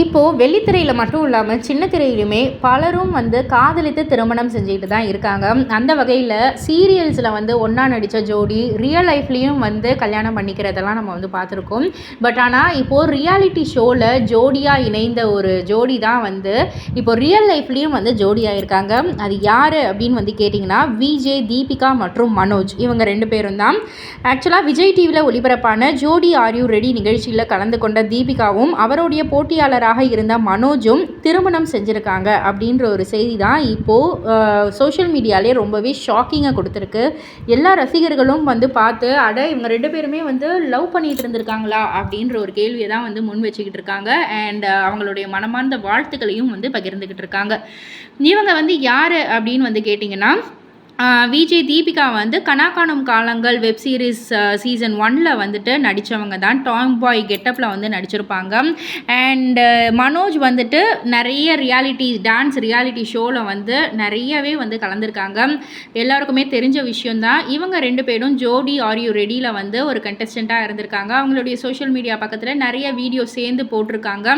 இப்போது வெள்ளித்திரையில் மட்டும் இல்லாமல் சின்ன திரையிலுமே பலரும் வந்து காதலித்து திருமணம் செஞ்சுக்கிட்டு தான் இருக்காங்க. அந்த வகையில் சீரியல்ஸில் வந்து ஒன்றா நடித்த ஜோடி ரியல் லைஃப்லேயும் வந்து கல்யாணம் பண்ணிக்கிறதெல்லாம் நம்ம வந்து பார்த்துருக்கோம். பட் ஆனால் இப்போது ரியாலிட்டி ஷோவில் ஜோடியாக இணைந்த ஒரு ஜோடி தான் வந்து இப்போ ரியல் லைஃப்லேயும் வந்து ஜோடியாக இருக்காங்க. அது யார் அப்படின்னு வந்து கேட்டிங்கன்னா விஜே தீபிகா மற்றும் மனோஜ். இவங்க ரெண்டு பேரும் தான். ஆக்சுவலாக விஜய் டிவியில் ஒளிபரப்பான ஜோடி ஆர் யூ ரெடி நிகழ்ச்சியில் கலந்து கொண்ட தீபிகாவும் அவருடைய போட்டியாளர் போட்டியாளராக இருந்த மனோஜும் திருமணம் செஞ்சுருக்காங்க அப்படின்ற ஒரு செய்தி தான் இப்போது சோஷியல் மீடியாலே ரொம்பவே ஷாக்கிங்காக கொடுத்துருக்கு. எல்லா ரசிகர்களும் வந்து பார்த்து அட இவங்க ரெண்டு பேருமே வந்து லவ் பண்ணிகிட்டு இருந்திருக்காங்களா அப்படின்ற ஒரு கேள்வியை தான் வந்து முன் வச்சுக்கிட்டு இருக்காங்க. அண்ட் அவங்களுடைய மனமார்ந்த வாழ்த்துக்களையும் வந்து பகிர்ந்துக்கிட்டு இருக்காங்க. இவங்க வந்து யார் அப்படின்னு வந்து கேட்டிங்கன்னா விஜய் தீபிகா வந்து கனாக்காணும் காலங்கள் வெப் சீரிஸ் சீசன் ஒனில் வந்துட்டு நடித்தவங்க தான். டாம் பாய் கெட்டப்பில் வந்து நடிச்சிருப்பாங்க. அண்டு மனோஜ் வந்துட்டு நிறைய ரியாலிட்டி டான்ஸ் ரியாலிட்டி ஷோவில் வந்து நிறையவே வந்து கலந்துருக்காங்க. எல்லாருக்குமே தெரிஞ்ச விஷயந்தான் இவங்க ரெண்டு பேரும் ஜோடி ஆர் யூ ரெடியில் வந்து ஒரு கண்டஸ்டண்ட்டாக இருந்திருக்காங்க. அவங்களுடைய சோஷியல் மீடியா பக்கத்தில் நிறைய வீடியோ சேர்ந்து போட்டிருக்காங்க.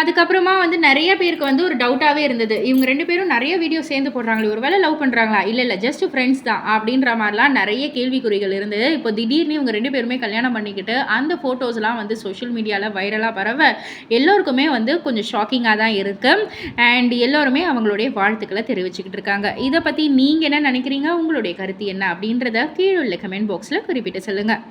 அதுக்கப்புறமா வந்து நிறைய பேருக்கு வந்து ஒரு டவுட்டாகவே இருந்தது. இவங்க ரெண்டு பேரும் நிறைய வீடியோ சேர்ந்து போடுறாங்களே ஒரு வேளை லவ் பண்ணுறாங்களா இல்லை இல்லை ஜஸ்ட் ஃப்ரெண்ட்ஸ் தான் அப்படின்ற மாதிரிலாம் நிறைய கேள்விக்குறிகள் இருந்தது இப்போ திடீர்னு இவங்க ரெண்டு பேருமே கல்யாணம் பண்ணிக்கிட்டு அந்த ஃபோட்டோஸ்லாம் வந்து சோஷியல் மீடியாவில் வைரலாக பரவ எல்லோருக்குமே வந்து கொஞ்சம் ஷாக்கிங்காக தான் இருக்குது அண்ட் எல்லோருமே அவங்களுடைய வாழ்த்துக்களை தெரிவிச்சுக்கிட்டு இருக்காங்க. இதை பற்றி நீங்கள் என்ன நினைக்கிறீங்க? உங்களுடைய கருத்து என்ன அப்படின்றத கீழே உள்ள கமெண்ட் பாக்ஸில் குறிப்பிட்டு சொல்லுங்கள்